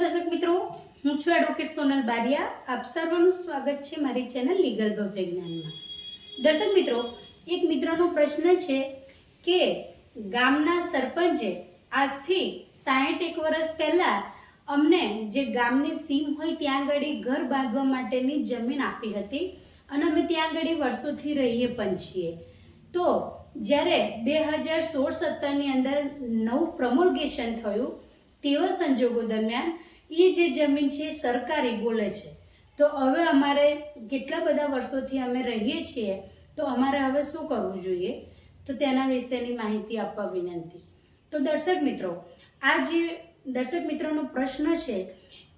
દર્શક મિત્રો, હું છું એડવોકેટ સોનલ બારિયા. આપ સર્વનું સ્વાગત છે મારી ચેનલ લીગલ વિજ્ઞાનમાં. દર્શક મિત્રો, એક મિત્રનો પ્રશ્ન છે કે ગામના સરપંચે આજથી સાહીઠ એક વર્ષ પહેલાં અમને જે ગામની સીમ હોય ત્યાં આગળ ઘર બાંધવા માટેની જમીન આપી હતી અને અમે ત્યાં આગળ વર્ષોથી રહીએ પણ છીએ. તો જ્યારે બે હજાર સોળ સત્તરની અંદર નવું પ્રમોલગેશન થયું, તેવા સંજોગો દરમિયાન એ જે જમીન છે સરકારી બોલે છે. તો હવે અમારે કેટલા બધા વર્ષોથી અમે રહીએ છીએ, તો અમારે હવે શું કરવું જોઈએ? તો તેના વિશેની માહિતી આપવા વિનંતી. તો દર્શક મિત્રો, આ જે દર્શક મિત્રોનો પ્રશ્ન છે,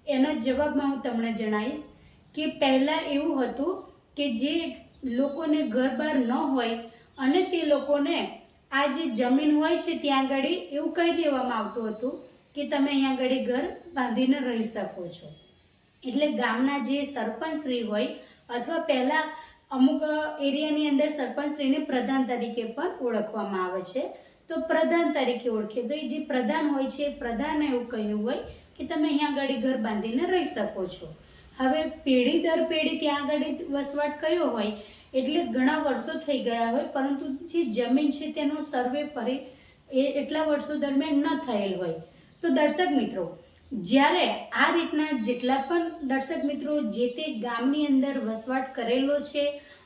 એના જવાબમાં હું તમને જણાવીશ કે પહેલાં એવું હતું કે જે લોકોને ઘર બહાર ન હોય અને તે લોકોને આ જે જમીન હોય છે ત્યાં આગળ એવું કહી દેવામાં આવતું હતું કે તમે અહીંયા આગળ ઘર બાંધીને રહી શકો છો. એટલે ગામના જે સરપંચશ્રી હોય અથવા પહેલાં અમુક એરિયાની અંદર સરપંચશ્રીને પ્રધાન તરીકે પણ ઓળખવામાં આવે છે. તો પ્રધાન તરીકે ઓળખે. તો એ જે પ્રધાન હોય છે પ્રધાને એવું કહ્યું હોય કે તમે અહીંયા આગળ ઘર બાંધીને રહી શકો છો. હવે પેઢી દર પેઢી ત્યાં આગળ વસવાટ કર્યો હોય, એટલે ઘણા વર્ષો થઈ ગયા હોય, પરંતુ જે જમીન છે તેનો સર્વે પરી એ એટલા વર્ષો દરમિયાન ન થયેલ હોય. તો દર્શક મિત્રો, જ્યારે આ રીતના જેટલા પણ દર્શક મિત્રો જે તે ગામની અંદર વસવાટ કરેલો છે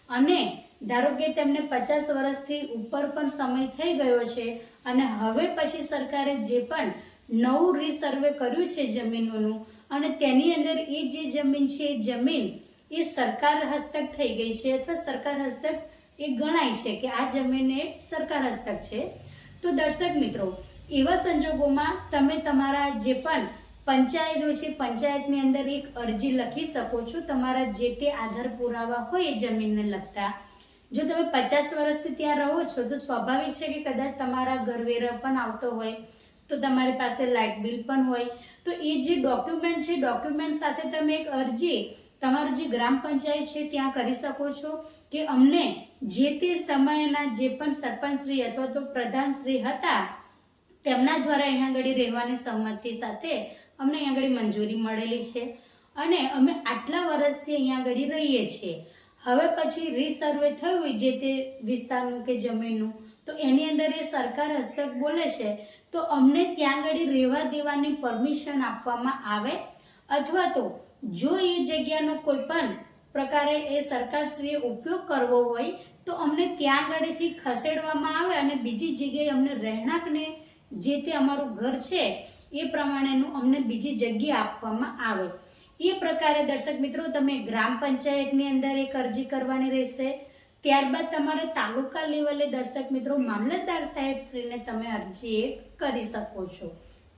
અને ધારો કે તેમને પચાસ વર્ષથી ઉપર પણ સમય થઈ ગયો છે અને હવે પછી સરકારે જે પણ નવું રીસર્વે કર્યું છે જમીનોનું અને તેની અંદર એ જે જમીન છે, એ જમીન એ સરકાર હસ્તક થઈ ગઈ છે અથવા સરકાર હસ્તક એ ગણાય છે કે આ જમીન એ સરકાર હસ્તક છે. તો દર્શક મિત્રો એવા સંજોગોમાં તમે તમારા જે પણ પંચાયતો છે, પંચાયતની અંદર એક અરજી લખી શકો છો. તમારા જે તે આધાર પુરાવા હોય એ જમીનને લગતા. જો તમે પચાસ વર્ષથી ત્યાં રહો છો, તો સ્વાભાવિક છે કે કદાચ તમારા ઘરવેરા પણ આવતો હોય, તો તમારી પાસે લાઇટ બિલ પણ હોય. તો એ જે ડોક્યુમેન્ટ છે, ડોક્યુમેન્ટ સાથે તમે એક અરજી, તમારું જે ગ્રામ પંચાયત છે, ત્યાં કરી શકો છો કે અમને જે તે સમયના જે પણ સરપંચશ્રી અથવા તો પ્રધાનશ્રી હતા તેમના દ્વારા અહીંયા આગળ રહેવાની સંમતિ સાથે અમને અહીંયા આગળ મંજૂરી મળેલી છે. અને અમે આટલા વર્ષથી અહીંયા આગળ રહીએ છીએ. હવે પછી રીસર્વે થયું હોય જે તે વિસ્તારનું કે જમીનનું, તો એની અંદર એ સરકાર હસ્તક બોલે છે, તો અમને ત્યાં આગળ રહેવા દેવાની પરમિશન આપવામાં આવે? અથવા તો જો એ જગ્યાનો કોઈ પણ પ્રકારે એ સરકારશ્રીએ ઉપયોગ કરવો હોય, તો અમને ત્યાં આગળથી ખસેડવામાં આવે અને બીજી જગ્યાએ અમને રહેણાંકને જે તે અમારું ઘર છે, એ પ્રમાણેનું અમને બીજી જગ્યા આપવામાં આવે. એ પ્રકારે દર્શક મિત્રો, તમે ગ્રામ પંચાયતની અંદર એક અરજી કરવાની રહેશે. ત્યારબાદ તમારે તાલુકા લેવલે દર્શક મિત્રો, મામલતદાર સાહેબ શ્રીને તમે અરજી એક કરી શકો છો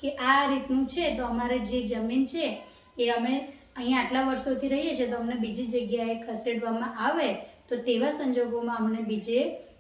કે આ રીતનું છે. તો અમારે જે જમીન છે, એ અમે અહીંયા આટલા વર્ષોથી રહીએ છીએ, તો અમને બીજી જગ્યાએ ખસેડવામાં આવે તો તેવા સંજોગોમાં અમને બીજે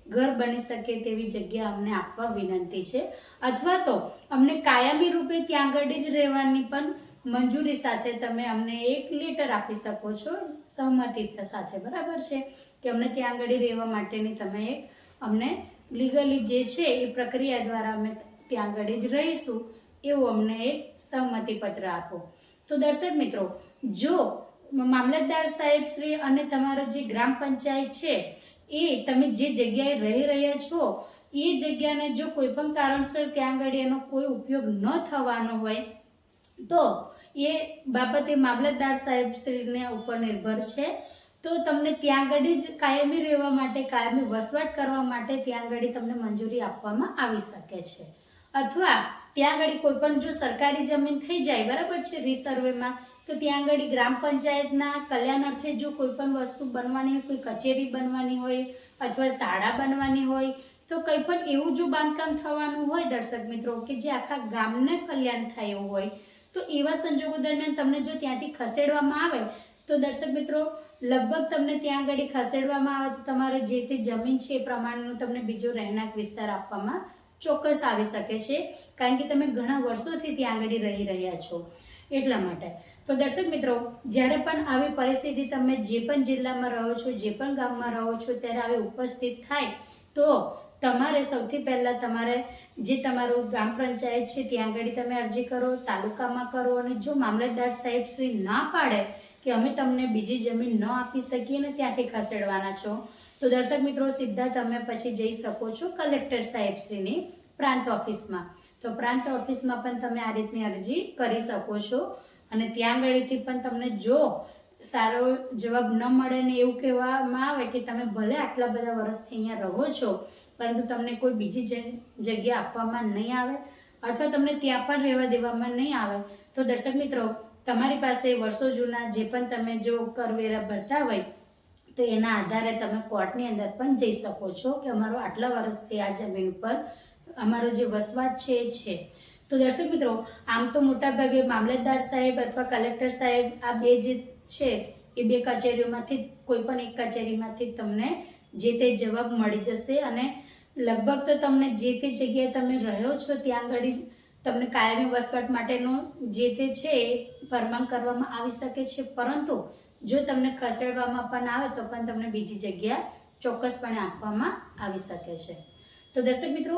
ઘર બની શકે તેવી જગ્યા અમને આપવા વિનંતી છે. અથવા તો અમને કાયમી રૂપે ત્યાં આગળ જ રહેવાની પણ મંજૂરી સાથે તમે અમને એક લેટર આપી શકો છો. સહમતિ સાથે, બરાબર છે? કે અમને ત્યાં આગળ રહેવા માટેની તમે એક અમને લીગલી જે છે એ પ્રક્રિયા દ્વારા અમે ત્યાં આગળ જ રહીશું એવું અમને એક સહમતિ પત્ર આપો. તો દર્શક મિત્રો, જો મામલતદાર સાહેબ શ્રી અને તમારો જે ગ્રામ પંચાયત છે એ તમે જે જગ્યાએ રહી રહ્યા છો, એ જગ્યાને જો કોઈ પણ કારણસર ત્યાં આગળ એનો કોઈ ઉપયોગ ન થવાનો હોય, તો એ બાબતે મામલતદાર સાહેબ શ્રીને ઉપર નિર્ભર છે. તો તમને ત્યાં આગળ જ કાયમી રહેવા માટે, કાયમી વસવાટ કરવા માટે ત્યાં આગળ તમને મંજૂરી આપવામાં આવી શકે છે. અથવા ત્યાં આગળ કોઈ પણ જો સરકારી જમીન થઈ જાય, બરાબર છે રીસર્વેમાં તો ત્યાં આગળ ગ્રામ પંચાયતના કલ્યાણ અર્થે જો કોઈ પણ વસ્તુ બનવાની હોય, કોઈ કચેરી બનવાની હોય અથવા શાળા બનવાની હોય, તો કંઈ પણ એવું જો બાંધકામ થવાનું હોય દર્શક મિત્રો, કે જે આખા ગામને કલ્યાણ થાય એવું હોય, તો એવા સંજોગો દરમિયાન તમને જો ત્યાંથી ખસેડવામાં આવે, તો દર્શક મિત્રો, લગભગ તમને ત્યાં આગળ ખસેડવામાં આવે તો તમારે જે તે જમીન છે એ પ્રમાણેનો તમને બીજો રહેણાંક વિસ્તાર આપવામાં ચોક્કસ આવી શકે છે. કારણ કે તમે ઘણા વર્ષોથી ત્યાં આગળ રહી રહ્યા છો. એટલા માટે. તો દર્શક મિત્રો, જ્યારે પણ આવી પરિસ્થિતિ તમે જે પણ જિલ્લામાં રહો છો, જે પણ ગામમાં રહો છો, ત્યારે આવી ઉપસ્થિત થાય, તો તમારે સૌથી પહેલાં તમારે જે તમારું ગ્રામ પંચાયત છે, ત્યાં આગળ તમે અરજી કરો, તાલુકામાં કરો, અને જો મામલતદાર સાહેબ શ્રી ના પાડે કે અમે તમને બીજી જમીન ન આપી શકીએ ને ત્યાંથી ખસેડવાના છો, તો દર્શક મિત્રો, સીધા તમે પછી જઈ શકો છો કલેક્ટર સાહેબશ્રીની પ્રાંત ઓફિસમાં. તો પ્રાંત ઓફિસમાં પણ તમે આ રીતની અરજી કરી શકો છો. અને ત્યાં આગળથી પણ તમને જો સારો જવાબ ન મળે ને એવું કહેવામાં આવે કે તમે ભલે આટલા બધા વર્ષથી અહીંયા રહો છો, પરંતુ તમને કોઈ બીજી જગ્યા આપવામાં નહીં આવે અથવા તમને ત્યાં પણ રહેવા દેવામાં નહીં આવે. તો દર્શક મિત્રો, તમારી પાસે વર્ષો જૂના જે પણ તમે જો કરવેરા ભરતા હોય, તો એના આધારે તમે કોર્ટની અંદર પણ જઈ શકો છો કે અમારો આટલા વર્ષથી આ જમીન ઉપર અમારો જે વસવાટ છે એ છે. તો દર્શક મિત્રો, આમ તો મોટાભાગે મામલતદાર સાહેબ અથવા કલેક્ટર સાહેબ આ બે જે છે, એ બે કચેરીઓમાંથી કોઈ પણ એક કચેરીમાંથી તમને જે તે જવાબ મળી જશે અને લગભગ તો તમને જે તે જગ્યાએ તમે રહ્યો છો, ત્યાં આગળ તમને કાયમી વસવાટ માટેનું જે તે છે એ ફરમાન કરવામાં આવી શકે છે. પરંતુ જો તમને ખસેડવામાં પણ આવે તો પણ તમને બીજી જગ્યા ચોક્કસપણે આપવામાં આવી શકે છે. તો દર્શક મિત્રો